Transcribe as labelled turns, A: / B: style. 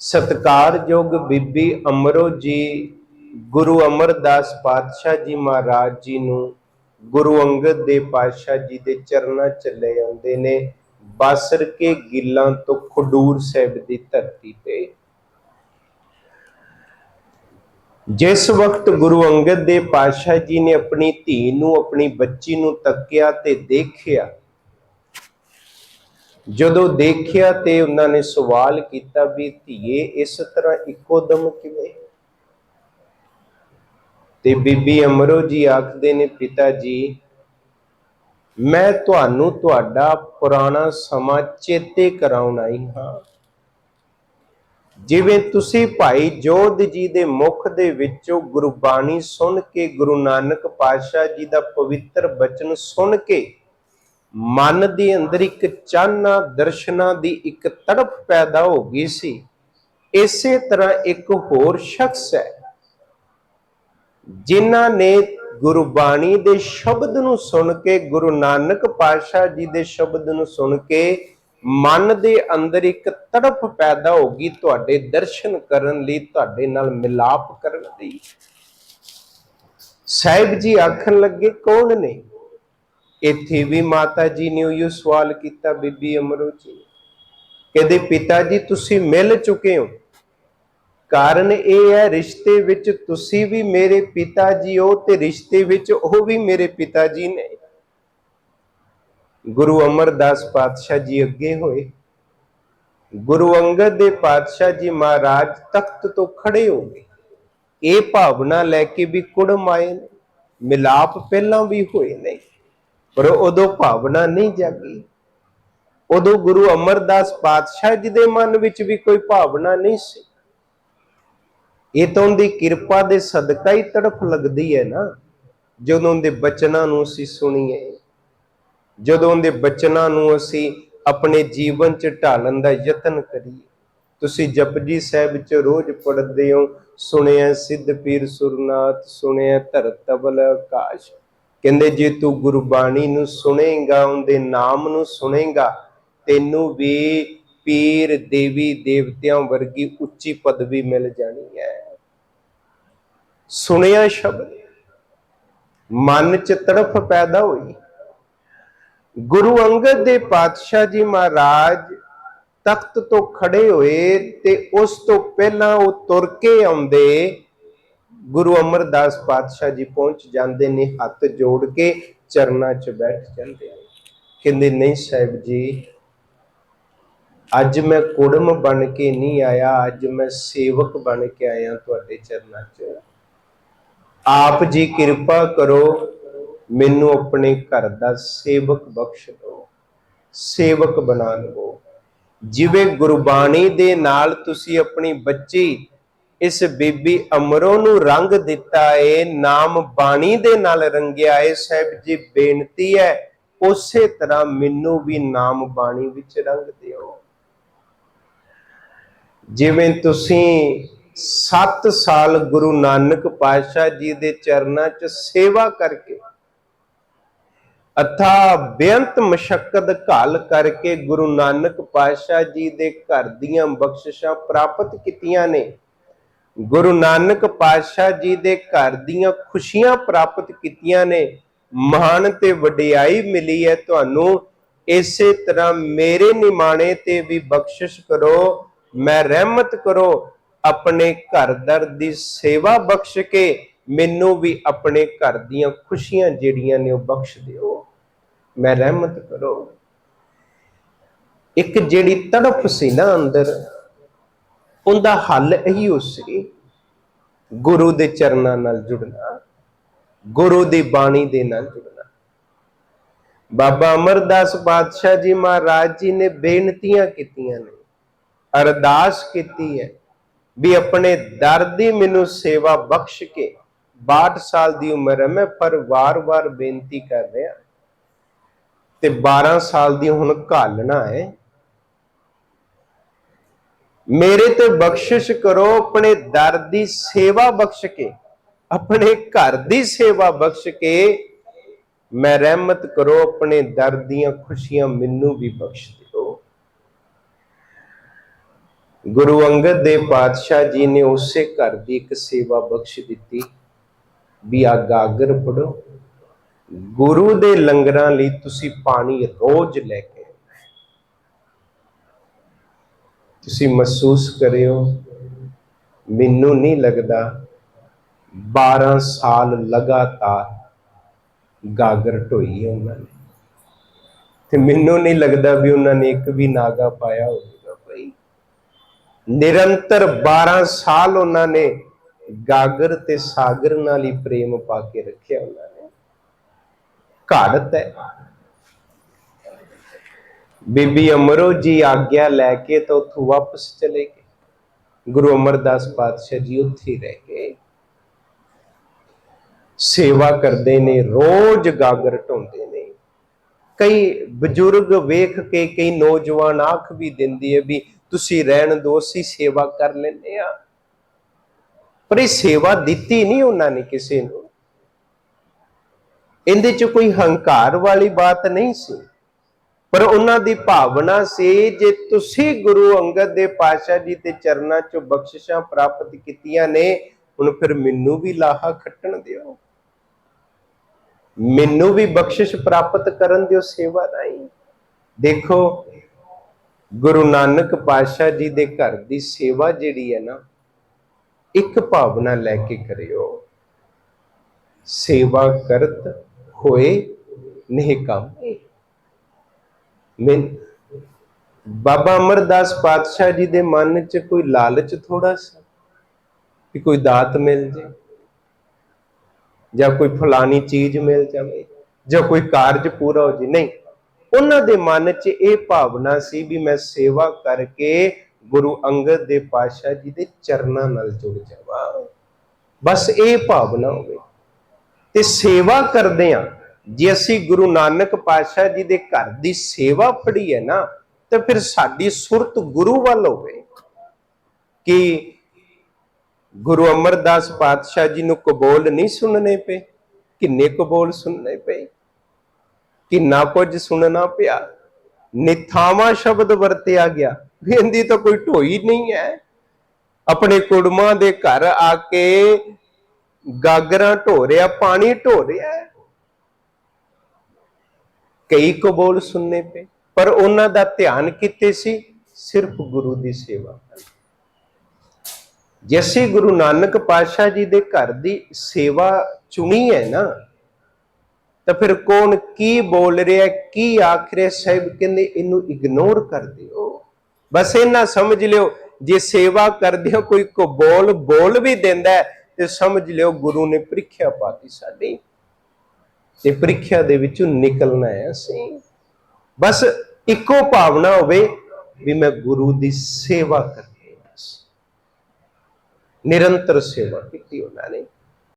A: ਸਤਕਾਰਯੋਗ ਬੀਬੀ ਅਮਰੋ ਜੀ, ਗੁਰੂ ਅਮਰਦਾਸ ਪਾਤਸ਼ਾਹ ਜੀ ਮਹਾਰਾਜ ਜੀ ਨੂੰ ਗੁਰੂ ਅੰਗਦ ਦੇ ਪਾਤਸ਼ਾਹ ਜੀ ਦੇ ਚਰਨਾਂ ਚ ਲੈ ਆਉਂਦੇ ਨੇ, ਬਾਸਰ ਕੇ ਗਿੱਲਾਂ ਤੋਂ ਖਡੂਰ ਸਾਹਿਬ ਦੀ ਧਰਤੀ ਤੇ। ਜਿਸ ਵਕਤ ਗੁਰੂ ਅੰਗਦ ਦੇ ਪਾਤਸ਼ਾਹ ਜੀ ਨੇ ਆਪਣੀ ਧੀ ਨੂੰ, ਆਪਣੀ ਬੱਚੀ ਨੂੰ ਤੱਕਿਆ ਤੇ ਦੇਖਿਆ ਜਦੋਂ ਦੇਖਿਆ ਤੇ ਉਹਨਾਂ ਨੇ ਸਵਾਲ ਕੀਤਾ ਵੀ ਧੀਏ, ਇਸ ਤਰ੍ਹਾਂ ਇੱਕੋ ਦਮ ਕਿਵੇਂ? ਤੇ ਬੀਬੀ ਅਮਰੋ ਜੀ ਆਖਦੇ ਨੇ, ਪਿਤਾ ਜੀ, ਮੈਂ ਤੁਹਾਨੂੰ ਤੁਹਾਡਾ ਪੁਰਾਣਾ ਸਮਾਂ ਚੇਤੇ ਕਰਾਉਣ ਆਈ ਹਾਂ। ਜਿਵੇਂ ਤੁਸੀਂ ਭਾਈ ਜੋਧ ਜੀ ਦੇ ਮੁਖ ਦੇ ਵਿੱਚੋਂ ਗੁਰਬਾਣੀ ਸੁਣ ਕੇ ਗੁਰੂ ਨਾਨਕ ਪਾਤਸ਼ਾਹ ਜੀ ਦਾ ਪਵਿੱਤਰ ਬਚਨ ਸੁਣ ਕੇ ਮਨ ਦੇ ਅੰਦਰ ਇੱਕ ਚਾਨਣਾ ਦਰਸ਼ਨਾਂ ਦੀ ਇੱਕ ਤੜਪ ਪੈਦਾ ਹੋ ਗਈ ਸੀ। ਇਸੇ ਤਰ੍ਹਾਂ ਇੱਕ ਹੋਰ ਸ਼ਖਸ ਹੈ, ਜਿਨ੍ਹਾਂ ਨੇ ਗੁਰਬਾਣੀ ਦੇ ਸ਼ਬਦ ਨੂੰ ਸੁਣ ਕੇ, ਗੁਰੂ ਨਾਨਕ ਪਾਤਸ਼ਾਹ ਜੀ ਦੇ ਸ਼ਬਦ ਨੂੰ ਸੁਣ ਕੇ ਮਨ ਦੇ ਅੰਦਰ ਇੱਕ ਤੜਪ ਪੈਦਾ ਹੋ ਗਈ ਤੁਹਾਡੇ ਦਰਸ਼ਨ ਕਰਨ ਲਈ, ਤੁਹਾਡੇ ਨਾਲ ਮਿਲਾਪ ਕਰਨ ਲਈ। ਸਾਹਿਬ ਜੀ ਆਖਣ ਲੱਗੇ, ਕੌਣ ਨੇ? ਇੱਥੇ ਵੀ ਮਾਤਾ ਜੀ ਨੇ ਉਹ ਸਵਾਲ ਕੀਤਾ ਬੀਬੀ ਅਮਰੋ ਜੀ ਕਹਿੰਦੇ, ਪਿਤਾ ਜੀ, ਤੁਸੀਂ ਮਿਲ ਚੁੱਕੇ ਹੋ। ਕਾਰਨ ਇਹ ਹੈ, ਰਿਸ਼ਤੇ ਵਿੱਚ ਤੁਸੀਂ ਵੀ ਮੇਰੇ ਪਿਤਾ ਜੀ ਹੋ ਤੇ ਰਿਸ਼ਤੇ ਵਿੱਚ ਉਹ ਵੀ ਮੇਰੇ ਪਿਤਾ ਜੀ ਨੇ। ਗੁਰੂ ਅਮਰਦਾਸ ਪਾਤਸ਼ਾਹ ਜੀ ਅੱਗੇ ਹੋਏ। ਗੁਰੂ ਅੰਗਦ ਦੇ ਪਾਤਸ਼ਾਹ ਜੀ ਮਹਾਰਾਜ ਤਖਤ ਤੋਂ ਖੜੇ ਹੋ ਗਏ। ਇਹ ਭਾਵਨਾ ਲੈ ਕੇ ਵੀ ਕੁੜਮ ਆਏ ਨੇ, ਮਿਲਾਪ ਪਹਿਲਾਂ ਵੀ ਹੋਏ ਨੇ। ਪਰ ਉਦੋਂ ਭਾਵਨਾ ਨਹੀਂ ਜਾਗੀ। ਉਦੋਂ ਗੁਰੂ ਅਮਰਦਾਸ ਪਾਤਸ਼ਾਹ ਜੀ ਦੇ ਮਨ ਵਿੱਚ ਵੀ ਕੋਈ ਭਾਵਨਾ ਨਹੀਂ ਸੀ। ਇਹ ਤਾਂ ਉਹਦੀ ਕਿਰਪਾ ਦੇ ਸਦਕਾ ਹੀ ਤੜਫ ਲੱਗਦੀ ਹੈ ਨਾ, ਜਦੋਂ ਦੇ ਬਚਨਾਂ ਨੂੰ ਅਸੀਂ ਸੁਣੀਏ। ਜਦੋਂ ਉਹਦੇ ਬਚਨਾਂ ਨੂੰ ਅਸੀਂ ਆਪਣੇ ਜੀਵਨ 'ਚ ਢਾਲਣ ਦਾ ਯਤਨ ਕਰੀਏ। ਤੁਸੀਂ ਜਪਜੀ ਸਾਹਿਬ 'ਚ ਰੋਜ਼ ਪੜ੍ਹਦੇ ਹੋ, ਸੁਣਿਆ ਸਿੱਧ ਪੀਰ ਸੁਰਨਾਥ, ਸੁਣਿਆ ਧਰਤ ਤਬਲ ਆਕਾਸ਼। ਕਹਿੰਦੇ, ਜੇ ਤੂੰ ਗੁਰਬਾਣੀ ਨੂੰ ਸੁਣੇਗਾ, ਉਹਦੇ ਨਾਮ ਨੂੰ ਸੁਣੇਗਾ, ਤੈਨੂੰ ਵੀ ਪੀਰ ਦੇਵੀ ਦੇਵਤਿਆਂ ਵਰਗੀ ਉੱਚੀ ਪਦਵੀ ਮਿਲ ਜਾਣੀ ਹੈ। ਸੁਣਿਆ ਸ਼ਬਦ, ਮਨ ਚ ਤੜਫ ਪੈਦਾ ਹੋਈ। ਗੁਰੂ ਅੰਗਦ ਦੇ ਪਾਤਸ਼ਾਹ ਜੀ ਮਹਾਰਾਜ ਤਖਤ ਤੋਂ ਖੜੇ ਹੋਏ ਤੇ ਉਸ ਤੋਂ ਪਹਿਲਾਂ ਉਹ ਤੁਰ ਕੇ ਆਉਂਦੇ ਗੁਰੂ ਅਮਰਦਾਸ ਪਾਤਸ਼ਾਹ ਜੀ ਪਹੁੰਚ ਜਾਂਦੇ ਨੇ ਹੱਥ ਜੋੜ ਕੇ ਚਰਨਾਂ 'ਚ ਬੈਠ ਜਾਂਦੇ ਨੇ। ਕਹਿੰਦੇ, ਨਹੀਂ ਸਾਹਿਬ ਜੀ, ਅੱਜ ਮੈਂ ਕੁੜਮ ਬਣ ਕੇ ਨਹੀਂ ਆਇਆ, ਅੱਜ ਮੈਂ ਸੇਵਕ ਬਣ ਕੇ ਆਇਆ ਤੁਹਾਡੇ ਚਰਨਾਂ 'ਚ। ਆਪ ਜੀ ਕਿਰਪਾ ਕਰੋ, ਮੈਨੂੰ ਆਪਣੇ ਘਰ ਦਾ ਸੇਵਕ ਬਖਸ਼ ਦਿਓ, ਸੇਵਕ ਬਣਾ ਲਵੋ ਜਿਵੇਂ ਗੁਰਬਾਣੀ ਦੇ ਨਾਲ ਤੁਸੀਂ ਆਪਣੀ ਬੱਚੀ ਇਸ ਬੀਬੀ ਅਮਰੋ ਨੂੰ ਰੰਗ ਦਿੱਤਾ ਏ, ਨਾਮ ਬਾਣੀ ਦੇ ਨਾਲ ਰੰਗਿਆ ਏ। ਸਾਹਿਬ ਜੀ, ਬੇਨਤੀ ਹੈ, ਉਸੇ ਤਰ੍ਹਾਂ ਮੈਨੂੰ ਵੀ ਨਾਮ ਬਾਣੀ ਵਿੱਚ ਰੰਗ ਦਿਓ। ਜਿਵੇਂ ਤੁਸੀਂ 7 ਸਾਲ ਗੁਰੂ ਨਾਨਕ ਪਾਤਸ਼ਾਹ ਜੀ ਦੇ ਚਰਨਾਂ 'ਚ ਸੇਵਾ ਕਰਕੇ ਅਥਾ ਬੇਅੰਤ ਮਸ਼ਕਤ ਘਾਲ ਕਰਕੇ ਗੁਰੂ ਨਾਨਕ ਪਾਤਸ਼ਾਹ ਜੀ ਦੇ ਘਰ ਦੀਆਂ ਬਖਸ਼ਿਸ਼ਾਂ ਪ੍ਰਾਪਤ ਕੀਤੀਆਂ ਨੇ ਗੁਰੂ ਨਾਨਕ ਪਾਤਸ਼ਾਹ ਜੀ ਦੇ ਘਰ ਦੀਆਂ ਖੁਸ਼ੀਆਂ ਪ੍ਰਾਪਤ ਕੀਤੀਆਂ ਨੇ ਮਹਾਨ ਤੇ ਵਡਿਆਈ ਮਿਲੀ ਹੈ ਤੁਹਾਨੂੰ। ਇਸੇ ਤਰ੍ਹਾਂ ਮੇਰੇ ਨਿਮਾਣੇ ਤੇ ਵੀ ਬਖਸ਼ਿਸ਼ ਕਰੋ, ਮੈਂ ਰਹਿਮਤ ਕਰੋ, ਆਪਣੇ ਘਰ ਦਰ ਦੀ ਸੇਵਾ ਬਖਸ਼ ਕੇ ਮੈਨੂੰ ਵੀ ਆਪਣੇ ਘਰ ਦੀਆਂ ਖੁਸ਼ੀਆਂ ਜਿਹੜੀਆਂ ਨੇ ਉਹ ਬਖਸ਼ ਦਿਓ। ਮੈਂ ਰਹਿਮਤ ਕਰੋ। ਇੱਕ ਜਿਹੜੀ ਤੜਫ ਸੀ ਨਾ ਅੰਦਰ ਉਹਦਾ ਹੱਲ ਇਹੀ ਹੋ ਸੀ, ਗੁਰੂ ਦੇ ਚਰਨਾਂ ਨਾਲ ਜੁੜਨਾ, ਗੁਰੂ ਦੀ ਬਾਣੀ ਦੇ ਨਾਲ ਜੁੜਨਾ। ਬਾਬਾ ਅਮਰਦਾਸ ਪਾਤਸ਼ਾਹ ਜੀ ਮਹਾਰਾਜ ਜੀ ਨੇ ਬੇਨਤੀਆਂ ਕੀਤੀਆਂ ਨੇ, ਅਰਦਾਸ ਕੀਤੀ ਹੈ ਵੀ ਆਪਣੇ ਦਰ ਦੀ ਮੈਨੂੰ ਸੇਵਾ ਬਖਸ਼ ਕੇ 62 ਸਾਲ ਦੀ ਉਮਰ ਹੈ, ਮੈਂ ਪਰ ਵਾਰ-ਵਾਰ ਬੇਨਤੀ ਕਰ ਰਿਹਾ। ਤੇ 12 ਸਾਲ ਦੀ ਹੁਣ ਘਾਲਣਾ ਹੈ ਮੇਰੇ ਤੇ ਬਖਸ਼ਿਸ਼ ਕਰੋ, ਆਪਣੇ ਦਰ ਦੀ ਸੇਵਾ ਬਖਸ਼ ਕੇ, ਆਪਣੇ ਘਰ ਦੀ ਸੇਵਾ ਬਖਸ਼ ਕੇ, ਮੈਂ ਰਹਿਮਤ ਕਰੋ, ਆਪਣੇ ਦਰ ਦੀਆਂ ਖੁਸ਼ੀਆਂ ਮੈਨੂੰ ਵੀ ਬਖਸ਼ ਦਿਓ। ਗੁਰੂ ਅੰਗਦ ਦੇ ਪਾਤਸ਼ਾਹ ਜੀ ਨੇ ਉਸੇ ਘਰ ਦੀ ਇੱਕ ਸੇਵਾ ਬਖਸ਼ ਦਿੱਤੀ। ਵੀ ਆ ਗਾਗਰ ਪੜੋ ਗੁਰੂ ਦੇ ਲੰਗਰਾਂ ਲਈ ਤੁਸੀਂ ਪਾਣੀ ਰੋਜ਼ ਲੈ ਕੇ ਆਉਣਾ ਹੈ। ਤੁਸੀਂ ਮਹਿਸੂਸ ਕਰਿਓ, ਮੈਨੂੰ ਨਹੀਂ ਲੱਗਦਾ 12 ਸਾਲ ਲਗਾਤਾਰ ਗਾਗਰ ਢੋਈ ਹੈ ਉਹਨਾਂ ਨੇ। ਤੇ ਮੈਨੂੰ ਨਹੀਂ ਲੱਗਦਾ ਵੀ ਉਹਨਾਂ ਨੇ ਇੱਕ ਵੀ ਨਾਗਾ ਪਾਇਆ ਹੋਵੇਗਾ ਭਾਈ। ਨਿਰੰਤਰ 12 ਸਾਲ ਉਹਨਾਂ ਨੇ ਗਾਗਰ ਤੇ ਸਾਗਰ ਨਾਲ ਹੀ ਪ੍ਰੇਮ ਪਾ ਕੇ ਰੱਖਿਆ ਉਹਨਾਂ ਨੇ। ਘਾੜਤ ਹੈ। ਬੀਬੀ ਅਮਰੋ ਜੀ ਆਗਿਆ ਲੈ ਕੇ ਤਾਂ ਉੱਥੋਂ ਵਾਪਸ ਚਲੇ ਗਏ। ਗੁਰੂ ਅਮਰਦਾਸ ਪਾਤਸ਼ਾਹ ਜੀ ਉੱਥੇ ਰਹਿ ਗਏ। ਸੇਵਾ ਕਰਦੇ ਨੇ, ਰੋਜ਼ ਗਾਗਰ ਢੋਂਦੇ ਨੇ। ਕਈ ਬਜ਼ੁਰਗ ਵੇਖ ਕੇ, ਕਈ ਨੌਜਵਾਨ ਆਖ ਵੀ ਦਿੰਦੀ ਹੈ ਵੀ ਤੁਸੀਂ ਰਹਿਣ ਦੋ, ਅਸੀਂ ਸੇਵਾ ਕਰ ਲੈਂਦੇ ਆ ਪਰ ਇਹ ਸੇਵਾ ਦਿੱਤੀ ਨਹੀਂ ਉਹਨਾਂ ਨੇ ਕਿਸੇ ਨੂੰ। ਇਹਦੇ ਚ ਕੋਈ ਹੰਕਾਰ ਵਾਲੀ ਬਾਤ ਨਹੀਂ ਸੀ। ਪਰ ਉਹਨਾਂ ਦੀ ਭਾਵਨਾ ਸੀ ਜੇ ਤੁਸੀਂ ਗੁਰੂ ਅੰਗਦ ਦੇ ਪਾਤਸ਼ਾਹ ਜੀ ਦੇ ਚਰਨਾਂ ਚੋਂ ਬਖਸ਼ਿਸ਼ਾਂ ਪ੍ਰਾਪਤ ਕੀਤੀਆਂ ਨੇ, ਹੁਣ ਫਿਰ ਮੈਨੂੰ ਵੀ ਲਾਹਾ ਖੱਟਣ ਦਿਓ। ਮੈਨੂੰ ਵੀ ਬਖਸ਼ਿਸ਼ ਪ੍ਰਾਪਤ ਕਰਨ ਦਿਓ ਸੇਵਾ ਰਾਹੀਂ। ਦੇਖੋ, ਗੁਰੂ ਨਾਨਕ ਪਾਤਸ਼ਾਹ ਜੀ ਦੇ ਘਰ ਦੀ ਸੇਵਾ ਜਿਹੜੀ ਹੈ ਨਾ, ਇੱਕ ਭਾਵਨਾ ਲੈ ਕੇ ਕਰਿਓ। ਸੇਵਾ ਕਰਤ ਹੋਏ, ਨਹੀਂ ਬਾਬਾ ਅਮਰਦਾਸ ਪਾਤਸ਼ਾਹ ਜੀ ਦੇ ਮਨ 'ਚ ਕੋਈ ਲਾਲਚ ਥੋੜਾ ਸੀ? ਕਿ ਕੋਈ ਦਾਤ ਮਿਲ ਜੇ? ਜਾਂ ਕੋਈ ਫਲਾਨੀ ਚੀਜ਼ ਮਿਲ ਜਾਵੇ? ਜਾਂ ਕੋਈ ਕਾਰਜ ਪੂਰਾ ਹੋ ਜੇ? ਨਹੀਂ। ਉਹਨਾਂ ਦੇ ਮਨ 'ਚ ਇਹ ਭਾਵਨਾ ਸੀ ਵੀ ਮੈਂ ਸੇਵਾ ਕਰਕੇ ਗੁਰੂ ਅੰਗਦ ਦੇ ਪਾਤਸ਼ਾਹ ਜੀ ਦੇ ਚਰਨਾਂ ਨਾਲ ਜੁੜ ਜਾਵਾਂ। ਬਸ ਇਹ ਭਾਵਨਾ ਹੋਵੇ। ਤੇ ਸੇਵਾ ਕਰਦੇ ਆ ਜੇ ਅਸੀਂ ਗੁਰੂ ਨਾਨਕ ਪਾਤਸ਼ਾਹ ਜੀ ਦੇ ਘਰ ਦੀ ਸੇਵਾ ਫੜੀ ਹੈ ਨਾ, ਤਾਂ ਫਿਰ ਸਾਡੀ ਸੁਰਤ ਗੁਰੂ ਵੱਲ ਹੋਵੇ। ਕਿ ਗੁਰੂ ਅਮਰਦਾਸ ਪਾਤਸ਼ਾਹ ਜੀ ਨੂੰ ਕਬੋਲ ਨਹੀਂ ਸੁਣਨੇ ਪਏ? ਕਿੰਨੇ ਕਬੋਲ ਸੁਣਨੇ ਪਏ? ਕਿੰਨਾ ਕੁਝ ਸੁਣਨਾ ਪਿਆ? ਨਿਥਾਵਾ ਸ਼ਬਦ ਵਰਤਿਆ ਗਿਆ। ਵੀ ਇਹਦੀ ਤਾਂ ਕੋਈ ਢੋਈ ਨਹੀਂ ਹੈ। ਆਪਣੇ ਕੁੜਮਾਂ ਦੇ ਘਰ ਆ ਕੇ ਗਾਗਰਾਂ ਢੋ ਰਿਹਾ ਪਾਣੀ ਢੋ ਰਿਹਾ ਹੈ। ਕਈ ਕਬੂਲ ਸੁਣਨੇ ਪਏ, ਪਰ ਉਹਨਾਂ ਦਾ ਧਿਆਨ ਕਿੱਥੇ ਸੀ ਸਿਰਫ ਗੁਰੂ ਦੀ ਸੇਵਾ ਵੱਲ। ਗੁਰੂ ਨਾਨਕ ਪਾਤਸ਼ਾਹ ਜੀ ਦੇ ਘਰ ਦੀ ਸੇਵਾ ਚੁਣੀ ਹੈ ਨਾ, ਤਾਂ ਫਿਰ ਕੌਣ ਕੀ ਬੋਲ ਰਿਹਾ, ਕੀ ਆਖ ਰਿਹਾ, ਸਾਹਿਬ ਕਹਿੰਦੇ ਇਹਨੂੰ ਇਗਨੋਰ ਕਰ ਦਿਓ ਬਸ ਇਹਨਾਂ ਸਮਝ ਲਿਓ, ਜੇ ਸੇਵਾ ਕਰਦੇ ਹੋ, ਕੋਈ ਕੋ ਬੋਲ ਬੋਲ ਵੀ ਦਿੰਦਾ ਤੇ ਸਮਝ ਲਿਓ ਗੁਰੂ ਨੇ ਪ੍ਰੀਖਿਆ ਪਾਤੀ ਸਾਡੀ ਤੇ ਪ੍ਰੀਖਿਆ ਦੇ ਵਿੱਚੋਂ ਨਿਕਲਣਾ ਹੈ ਅਸੀਂ। ਬਸ ਇੱਕੋ ਭਾਵਨਾ ਹੋਵੇ ਵੀ ਮੈਂ ਗੁਰੂ ਦੀ ਸੇਵਾ ਕਰਨੀ ਹੈ ਨਿਰੰਤਰ ਸੇਵਾ ਕੀਤੀ ਉਹਨਾਂ ਨੇ।